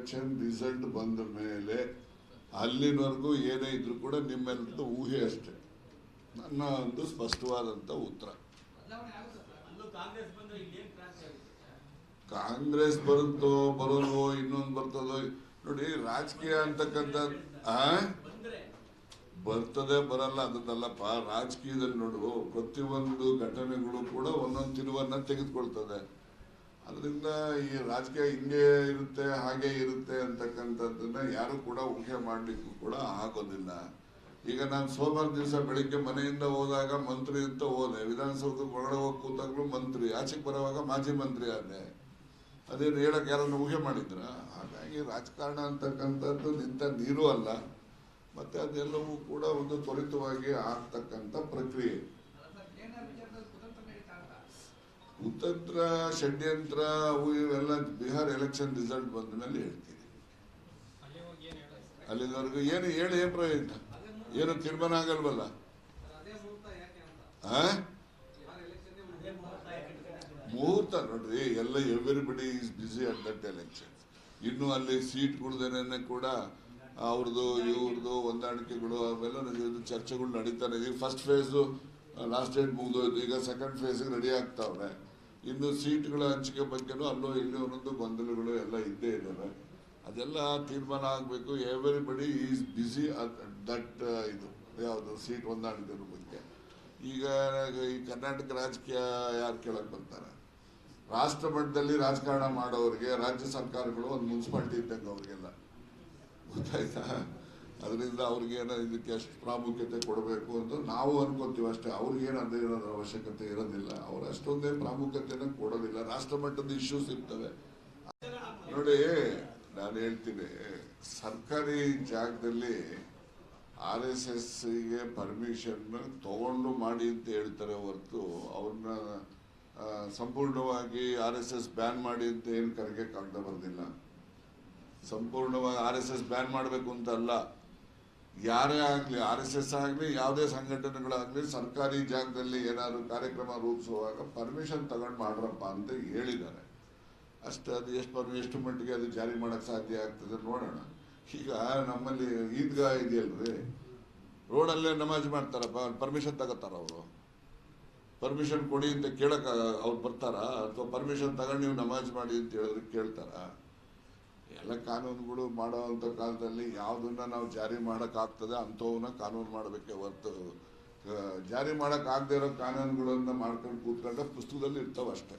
Election result ಬಂದ ಮೇಲೆ ಅಲ್ಲಿನವರೆಗೂ ಏನೇ ಇದ್ರು ಕೂಡ ನಿಮ್ಮೆಲ್ಲರದ್ದು ಊಹೆ ಅಷ್ಟೇ. ನನ್ನ ಒಂದು ಸ್ಪಷ್ಟವಾದಂಥ ಉತ್ತರ. ಕಾಂಗ್ರೆಸ್ ಬರುತ್ತೋ ಬರೋದೋ ಇನ್ನೊಂದು ಬರ್ತದೋ ನೋಡಿ ರಾಜಕೀಯ ಅಂತಕ್ಕಂಥ ಬರ್ತದೆ ಬರಲ್ಲ ಅದನ್ನಲ್ಲಪ್ಪ ರಾಜಕೀಯದಲ್ಲಿ ನೋಡು ಪ್ರತಿಯೊಂದು ಘಟನೆಗಳು ಕೂಡ ಒಂದೊಂದು ತಿರುವನ್ನ ತೆಗೆದುಕೊಳ್ತದೆ. ಅದರಿಂದ ಈ ರಾಜಕೀಯ ಹಿಂಗೆ ಇರುತ್ತೆ, ಹಾಗೆ ಇರುತ್ತೆ ಅಂತಕ್ಕಂಥದ್ದನ್ನ ಯಾರು ಕೂಡ ಊಹೆ ಮಾಡ್ಲಿಕ್ಕೂ ಕೂಡ ಆಗೋದಿಲ್ಲ. ಈಗ ನಾನು ಸೋಮವಾರ ದಿವಸ ಬೆಳಿಗ್ಗೆ ಮನೆಯಿಂದ ಹೋದಾಗ ಮಂತ್ರಿ ಅಂತ ಹೋದೆ. ವಿಧಾನಸೌಧಕ್ಕೆ ಒಳಗಡೆ ಹೋಗಿ ಕೂತಾಗ್ಲೂ ಮಂತ್ರಿ, ಆಚೆಗೆ ಬರೋವಾಗ ಮಾಜಿ ಮಂತ್ರಿ ಆದೆ. ಅದೇನು ಹೇಳಕ್ ಯಾರನ್ನು ಊಹೆ ಮಾಡಿದ್ರ? ಹಾಗಾಗಿ ರಾಜಕಾರಣ ಅಂತಕ್ಕಂಥದ್ದು ನಿಂತ ನೀರು ಅಲ್ಲ. ಮತ್ತೆ ಅದೆಲ್ಲವೂ ಕೂಡ ಒಂದು ತ್ವರಿತವಾಗಿ ಆಗ್ತಕ್ಕಂಥ ಪ್ರಕ್ರಿಯೆ. ಕುತಂತ್ರ ಷಡ್ಯಂತ್ರ, ಅವು ಇವೆಲ್ಲ ಬಿಹಾರ್ ಎಲೆಕ್ಷನ್ ರಿಸಲ್ಟ್ ಬಂದ ಮೇಲೆ ಹೇಳ್ತೀನಿ. ಅಲ್ಲಿವರೆಗೂ ಏನು ಹೇಳಿ ಏನು ಪ್ರಯೋಜನ? ಏನು ತೀರ್ಮಾನ ಆಗಲ್ವಲ್ಲ? ಮುಹೂರ್ತ? ನೋಡ್ರಿ, ಎಲ್ಲ everybody is busy at that election ಇನ್ನು ಅಲ್ಲಿ ಸೀಟ್ ಸೀಟ್ಗಳ್ದೇನೆ ಕೂಡ ಅವ್ರದ್ದು ಇವ್ರದ್ದು ಹೊಂದಾಣಿಕೆಗಳು ಅವೆಲ್ಲ ಚರ್ಚೆಗಳು ನಡೀತಾನೆ ಈಗ ಫಸ್ಟ್ ಫೇಸು ಲಾಸ್ಟ್ ಡೇಟ್ ಮುಗಿದೋಯ್ತು. ಈಗ ಸೆಕೆಂಡ್ ಫೇಸಿಗೆ ರೆಡಿ ಆಗ್ತಾವ್ರೆ. ಇನ್ನು ಸೀಟ್ಗಳ ಹಂಚಿಕೆ ಬಗ್ಗೆನೂ ಅಲ್ಲೋ ಇಲ್ಲೋ ಒಂದೊಂದು ಗೊಂದಲಗಳು ಎಲ್ಲ ಇದ್ದೇ ಇದ್ದಾವೆ. ಅದೆಲ್ಲ ತೀರ್ಮಾನ ಆಗಬೇಕು. ಎವ್ರಿಬಡಿ ಈಸ್ ಬಿಸಿ ದಟ್ ಇದು ಯಾವುದು ಸೀಟ್ ಹೊಂದಾಣಿಕೆ ಬಗ್ಗೆ. ಈಗ ಈ ಕರ್ನಾಟಕ ರಾಜಕೀಯ ಯಾರು ಕೇಳಕ್ ಬರ್ತಾರೆ? ರಾಷ್ಟ್ರ ಮಟ್ಟದಲ್ಲಿ ರಾಜಕಾರಣ ಮಾಡೋರಿಗೆ ರಾಜ್ಯ ಸರ್ಕಾರಗಳು ಒಂದು ಮುನ್ಸಿಪಾಲ್ಟಿ ಇದ್ದಂಗೆ ಅವರಿಗೆಲ್ಲ. ಗೊತ್ತಾಯ್ತಾ? ಅದರಿಂದ ಅವ್ರಿಗೇನು ಇದಕ್ಕೆ ಎಷ್ಟು ಪ್ರಾಮುಖ್ಯತೆ ಕೊಡಬೇಕು ಅಂತ ನಾವು ಅನ್ಕೋತೀವಿ ಅಷ್ಟೇ. ಅವ್ರಿಗೇನು ಅದೇ ಇರೋದ್ರ ಅವಶ್ಯಕತೆ ಇರೋದಿಲ್ಲ. ಅವ್ರು ಅಷ್ಟೊಂದೇ ಪ್ರಾಮುಖ್ಯತೆನ ಕೊಡೋದಿಲ್ಲ. ರಾಷ್ಟ್ರ ಮಟ್ಟದ ಇಶ್ಯೂಸ್ ಇರ್ತವೆ ನೋಡಿ, ನಾನು ಹೇಳ್ತೀನಿ. ಸರ್ಕಾರಿ ಜಾಗದಲ್ಲಿ ಆರ್ ಎಸ್ ಎಸ್ಗೆ ಪರ್ಮಿಷನ್ ತಗೊಂಡು ಮಾಡಿ ಅಂತ ಹೇಳ್ತಾರೆ ಹೊರತು ಅವ್ರನ್ನ ಸಂಪೂರ್ಣವಾಗಿ ಆರ್ ಎಸ್ ಎಸ್ ಬ್ಯಾನ್ ಮಾಡಿ ಅಂತ ಏನು ಕರೆಗೆ ಕಾಗ್ದ ಬರೋದಿಲ್ಲ. ಸಂಪೂರ್ಣವಾಗಿ ಆರ್ ಎಸ್ ಎಸ್ ಬ್ಯಾನ್ ಮಾಡಬೇಕು ಅಂತ ಅಲ್ಲ. ಯಾರೇ ಆಗಲಿ, ಆರ್ ಎಸ್ ಎಸ್ ಆಗಲಿ, ಯಾವುದೇ ಸಂಘಟನೆಗಳಾಗಲಿ, ಸರ್ಕಾರಿ ಜಾಗದಲ್ಲಿ ಏನಾದರೂ ಕಾರ್ಯಕ್ರಮ ರೂಪಿಸುವಾಗ ಪರ್ಮಿಷನ್ ತಗೊಂಡು ಮಾಡ್ರಪ್ಪ ಅಂತ ಹೇಳಿದ್ದಾರೆ. ಅಷ್ಟು, ಅದು ಎಷ್ಟು ಪರ್ ಎಷ್ಟು ಮಟ್ಟಿಗೆ ಅದು ಜಾರಿ ಮಾಡೋಕ್ಕೆ ಸಾಧ್ಯ ಆಗ್ತದೆ ನೋಡೋಣ. ಈಗ ನಮ್ಮಲ್ಲಿ ಈದ್ಗಾ ಇದೆಯಲ್ರಿ ರೋಡಲ್ಲೇ ನಮಾಜ್ ಮಾಡ್ತಾರಪ್ಪ ಪರ್ಮಿಷನ್ ತಗೋತಾರ ಅವರು? ಪರ್ಮಿಷನ್ ಕೊಡಿ ಅಂತ ಕೇಳಕ್, ಅವ್ರು ಬರ್ತಾರ? ಅಥವಾ ಪರ್ಮಿಷನ್ ತಗೊಂಡು ನೀವು ನಮಾಜ್ ಮಾಡಿ ಅಂತ ಹೇಳಿದ್ರೆ ಕೇಳ್ತಾರ? ಎಲ್ಲ ಕಾನೂನುಗಳು ಮಾಡೋ ಕಾಲದಲ್ಲಿ ಯಾವುದನ್ನ ನಾವು ಜಾರಿ ಮಾಡೋಕ್ಕಾಗ್ತದೆ ಅಂಥವನ್ನ ಕಾನೂನು ಮಾಡಬೇಕೆ ಹೊರತು ಜಾರಿ ಮಾಡೋಕ್ಕಾಗದೇ ಇರೋ ಕಾನೂನುಗಳನ್ನ ಮಾಡ್ಕೊಂಡು ಕೂತ್ಕೊಂಡ್ರೆ ಪುಸ್ತಕದಲ್ಲಿ ಇರ್ತಾವೆ ಅಷ್ಟೇ